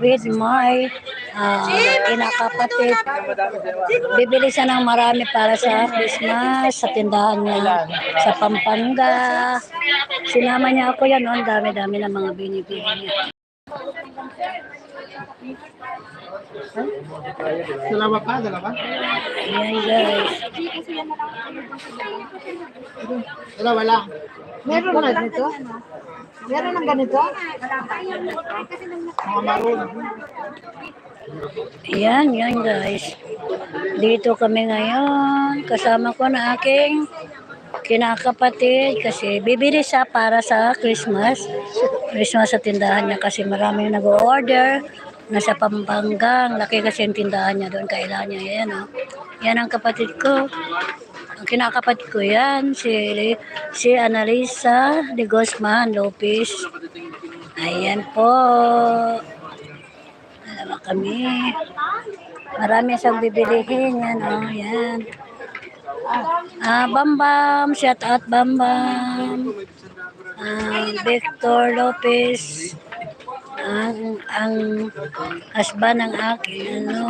with my uh, kinakapatid. Bibili siya ng marami para sa Christmas sa tindahan niya sa Pampanga. Sinama niya ako yan, no? Ang dami-dami ng mga binibili niya. Dalawa pa, dalawa? Ayan guys. Dalawa lang. Meron na ganito? Meron ng ganito? Mga maroon. Ayan, yan guys. Dito kami ngayon. Kasama ko na aking kinakapatid kasi bibili siya para sa Christmas. Christmas sa tindahan niya kasi maraming nag-order. Nasa Pampanga. Ang Laki kasi yung tindahan niya doon. Kailangan niya. Yan, oh. Yan ang kapatid ko. Ang kinakapatid ko yan. Si, si Analisa de Guzman Lopez. Ayan po. Dalawa kami. Marami siyang bibilihin. Yan, oh, yan. Ah, Bambam, shout out Bambam. Ah, Victor Lopez. Ang, ang husband ng akin, ano,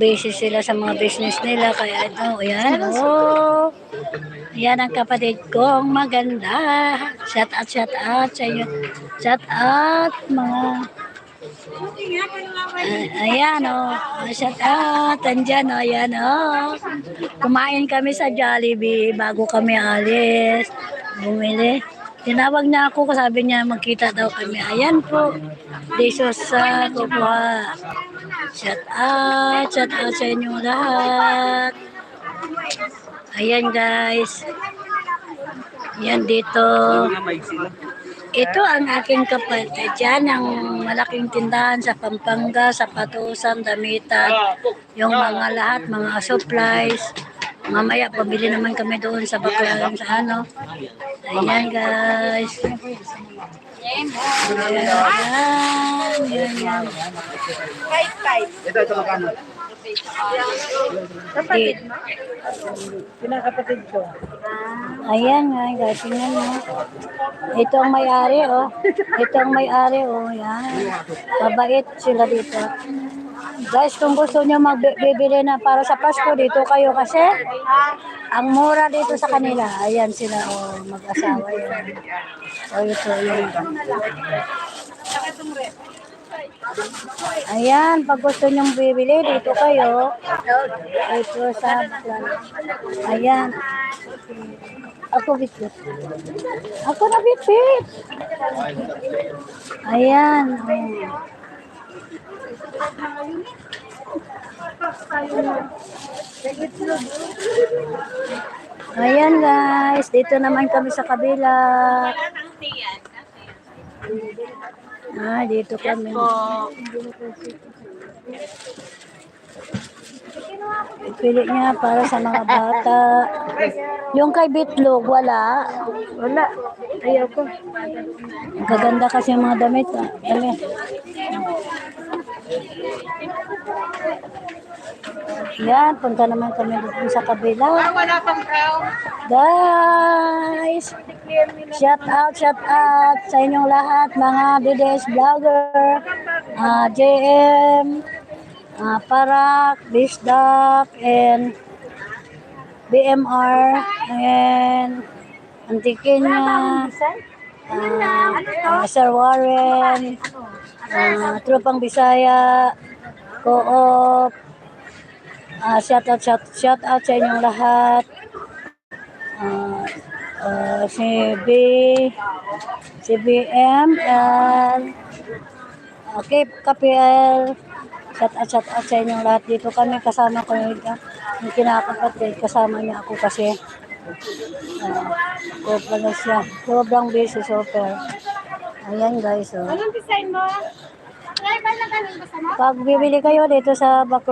busy sila sa mga business nila. Kaya ito, yan, oh. Yan ang kapatid kong maganda. Shout out, shout out sa inyo. Shout out, mga Ah, ayan o. Oh. Shout out. Andyan o. Oh. Ayan o. Oh. Kumain kami sa Jollibee bago kami alis. Bumili. Tinawag niya ako. Sabi niya magkita daw kami. Ayan po. Desos sa kukuha. Shout out. Shout out sa inyo lahat. Ayan guys. Yan dito. Ito ang aking kapatid. Yan ang malaking tindahan sa Pampanga, sa Patusan, Damitan, yung mga lahat, mga supplies. Mamaya, pabili naman kami doon sa Baclaran sa ano. Ayan guys. Ayan, yan, yan. Ito, ito magkano? Di- Pinakapatid ko. Ayan nga, guys, tingnan mo. Ito ang may-ari, oh. Ito ang may-ari, oh. Yan. Mabait sila dito. Guys, kung gusto nyo magbibili na para sa Pasko, dito kayo kasi ang mura dito sa kanila. Ayan sila, oh. Mag-asawa yan. Oh, ito, yun. Ayan, pag gusto nyong bibili, dito kayo. Ito sa Ayan. Ako bitbit. Ako na bitbit. Ayan. oh. Ayan guys, dito naman kami sa kabila. Ah, dito kami. Pili niya para sa mga bata. Yung kay Bitlog, wala. Wala. Ayoko. Ang kaganda kasi yung mga damit. Ah. Yan, punta naman kami dito sa kabila. Wala pang. Guys, shout out, shout out sa inyong lahat, mga DDS vlogger, ah, JM, ah, Parak, Bisdak, and BMR, and Antikenya, ah, ah, Sir Warren, ah, Tropang Bisaya, Co-op, ah, shout out, shout, shout out sa inyong lahat. Ah, ah, si B, si BM, and okay, KPL, shout out, shout out sa inyong lahat dito kami, kasama ko yung, yung kinakapatid, kasama niya ako kasi uh, ko pala siya, sobrang busy, super. Ayan guys, oh. Anong design mo? Pag bibili kayo dito sa Bakla,